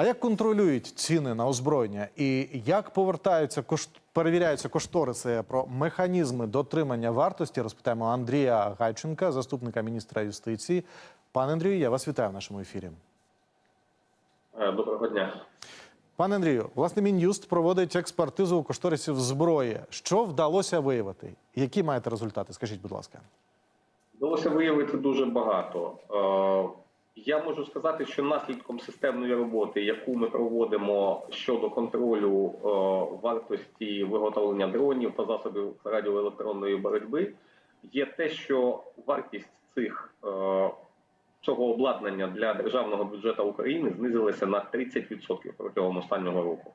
А як контролюють ціни на озброєння і як повертаються кошт... перевіряються кошториси про механізми дотримання вартості? Розпитаємо Андрія Гайченка, заступника міністра юстиції. Пане Андрію, я вас вітаю в нашому ефірі. Е, Доброго дня. Пане Андрію, власне, мін'юст проводить експертизу кошторисів зброї. Що вдалося виявити? Які маєте результати? Скажіть, будь ласка. Вдалося виявити дуже багато. Я можу сказати, що наслідком системної роботи, яку ми проводимо щодо контролю е, вартості виготовлення дронів та засобів радіоелектронної боротьби, є те, що вартість цих е, цього обладнання для державного бюджету України знизилася на 30% протягом останнього року.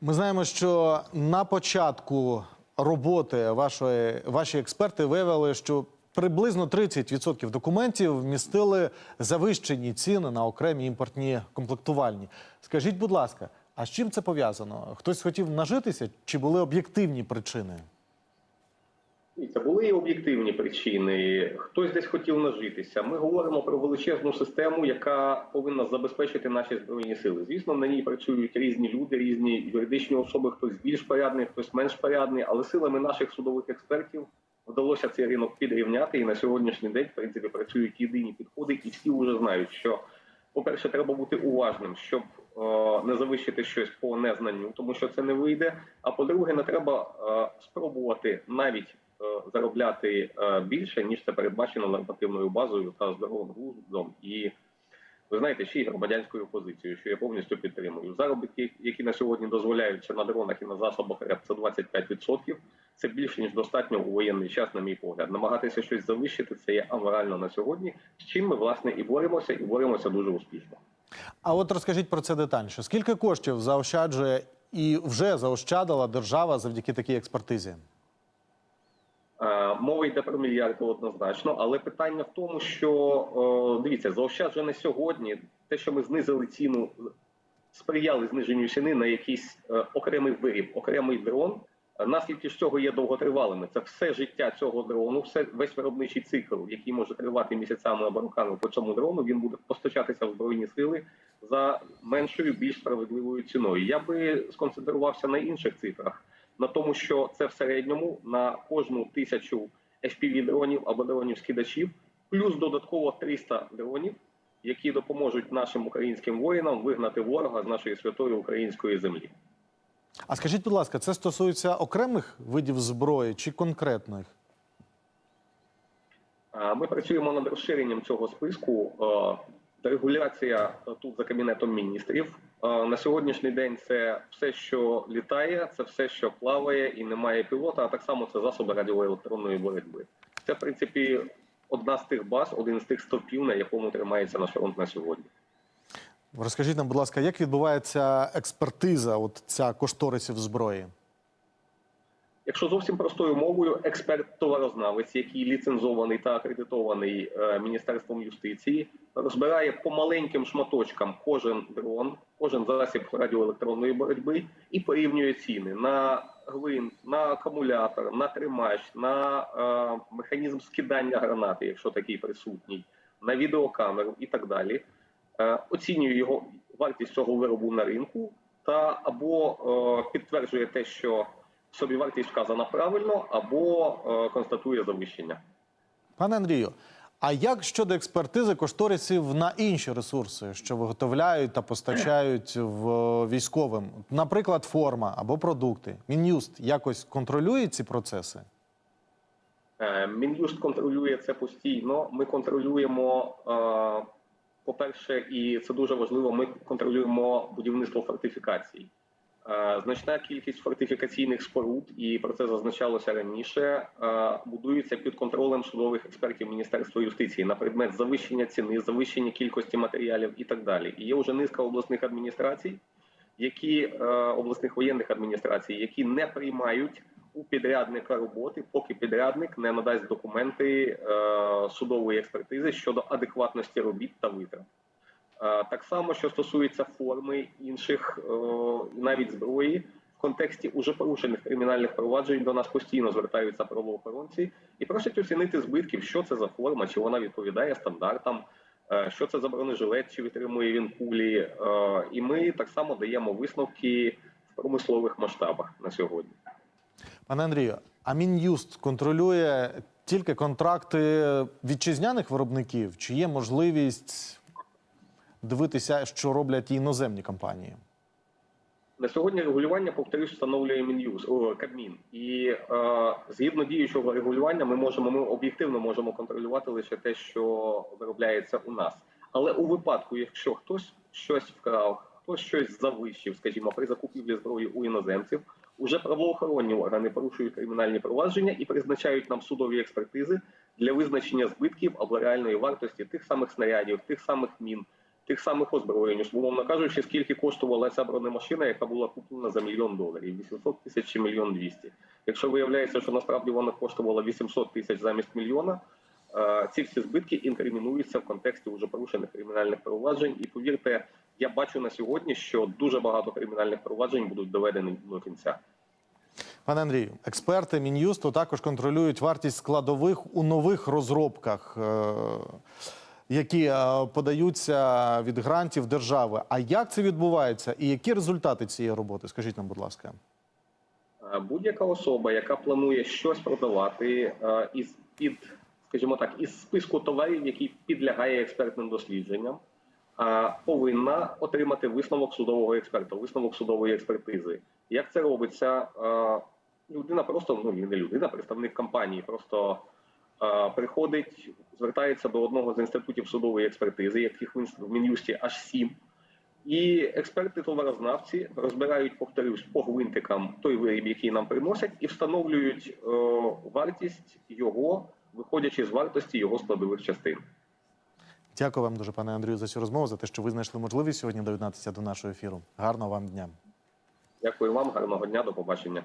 Ми знаємо, що на початку роботи вашої, ваші експерти виявили, що приблизно 30% документів містили завищені ціни на окремі імпортні комплектувальні. Скажіть, будь ласка, а з чим це пов'язано? Хтось хотів нажитися чи були об'єктивні причини? Це були і об'єктивні причини. Хтось десь хотів нажитися. Ми говоримо про величезну систему, яка повинна забезпечити наші збройні сили. Звісно, на ній працюють різні люди, різні юридичні особи, хтось більш порядний, хтось менш порядний, але силами наших судових експертів вдалося цей ринок підрівняти. І на сьогоднішній день, в принципі, працюють єдині підходи, і всі вже знають, що, по-перше, треба бути уважним, щоб е, не завищити щось по незнанню, тому що це не вийде. А по-друге, не треба е, спробувати навіть е, заробляти більше, ніж це передбачено нормативною базою та здоровим глуздом. І ви знаєте, ще й громадянською позицією, що я повністю підтримую. Заробітки, які на сьогодні дозволяються на дронах і на засобах РЕП, це 25%. Це більше ніж достатньо у воєнний час, на мій погляд. Намагатися щось завищити це є аморально на сьогодні. З чим ми власне і боремося, і боремося дуже успішно. А от розкажіть про це детальніше. Скільки коштів заощаджує і вже заощадила держава завдяки такій експертизі? Е, Мова йде про мільярди однозначно, але питання в тому, що е, дивіться, заощаджене сьогодні, те, що ми знизили ціну, сприяли зниженню ціни на якийсь е, окремий виріб, окремий дрон. Наслідки ж цього є довготривалими. Це все життя цього дрону, все весь виробничий цикл, який може тривати місяцями або роками по цьому дрону. Він буде постачатися в збройні сили за меншою, більш справедливою ціною. Я би сконцентрувався на інших цифрах на тому, що це в середньому на кожну тисячу fpv дронів або дронів скидачів, плюс додатково 300 дронів, які допоможуть нашим українським воїнам вигнати ворога з нашої святої української землі. А скажіть, будь ласка, це стосується окремих видів зброї чи конкретних? Ми працюємо над розширенням цього списку. Регуляція тут за кабінетом міністрів. На сьогоднішній день це все, що літає, це все, що плаває і не має пілота. А так само це засоби радіоелектронної боротьби. Це в принципі одна з тих баз, один з тих стовпів, на якому тримається наш фронт на сьогодні. Розкажіть нам, будь ласка, як відбувається експертиза от ця кошторисів зброї? Якщо зовсім простою мовою, експерт-товарознавець, який ліцензований та акредитований е, Міністерством юстиції, розбирає по маленьким шматочкам кожен дрон, кожен засіб радіоелектронної боротьби і порівнює ціни на гвинт, на акумулятор, на тримач, на е, механізм скидання гранати, якщо такий присутній, на відеокамеру і так далі. Е, оцінює його вартість цього виробу на ринку та або е, підтверджує те, що собівартість вказана правильно, або е, констатує завищення. Пане Андрію, а як щодо експертизи кошторисів на інші ресурси, що виготовляють та постачають в військовим, наприклад, форма або продукти? Мін'юст якось контролює ці процеси? Мін'юст контролює це постійно. Ми контролюємо, по-перше, і це дуже важливо. Ми контролюємо будівництво фортифікацій. Е, Значна кількість фортифікаційних споруд, і про це зазначалося раніше. е, Будуються під контролем судових експертів Міністерства юстиції на предмет завищення ціни, завищення кількості матеріалів і так далі. І є вже низка обласних адміністрацій, які е, обласних воєнних адміністрацій, які не приймають у підрядника роботи, поки підрядник не надасть документи е, судової експертизи щодо адекватності робіт та витрат. Е, Так само, що стосується форми інших, е, навіть зброї, в контексті уже порушених кримінальних проваджень до нас постійно звертаються правоохоронці і просять оцінити збитків, що це за форма, чи вона відповідає стандартам. що це за бронежилет, чи витримує він кулі. І ми так само даємо висновки в промислових масштабах на сьогодні. Пане Андрію, а Мін'юст контролює тільки контракти вітчизняних виробників, чи є можливість дивитися, що роблять іноземні компанії? На сьогодні регулювання, повторюсь, встановлює Мін'юз о, Кабмін. І е, згідно діючого регулювання, ми можемо ми об'єктивно можемо контролювати лише те, що виробляється у нас. Але у випадку, якщо хтось щось вкрав, хтось щось завищив, скажімо, при закупівлі зброї у іноземців, уже правоохоронні органи порушують кримінальні провадження і призначають нам судові експертизи для визначення збитків або реальної вартості тих самих снарядів, тих самих мін, тих самих озброєнь, умовно кажучи, скільки коштувала ця бронемашина, яка була куплена за мільйон доларів, 800 тисяч чи мільйон двісті. Якщо виявляється, що насправді вона коштувала 800 тисяч замість мільйона, е, ці всі збитки інкримінуються в контексті вже порушених кримінальних проваджень. І повірте, я бачу на сьогодні, що дуже багато кримінальних проваджень будуть доведені до кінця. Пане Андрію, експерти Мін'юсту також контролюють вартість складових у нових розробках, е, які е, подаються від грантів держави. А як це відбувається і які результати цієї роботи? Скажіть нам, будь ласка. Е, Будь-яка особа, яка планує щось продавати із під, скажімо так, із списку товарів, який підлягає експертним дослідженням, повинна отримати висновок судового експерта, висновок судової експертизи. Як це робиться? Е, Людина просто ну не людина, представник компанії, просто е, приходить, звертається до одного з інститутів судової експертизи, яких в мін'юсті аж сім. І експерти товарознавці розбирають, повторюсь, по гвинтикам той виріб, який нам приносять, і встановлюють е, вартість його, виходячи з вартості його складових частин. Дякую вам дуже, пане Андрію, за цю розмову, за те, що ви знайшли можливість сьогодні доєднатися до нашого ефіру. Гарного вам дня. Дякую вам, гарного дня, до побачення.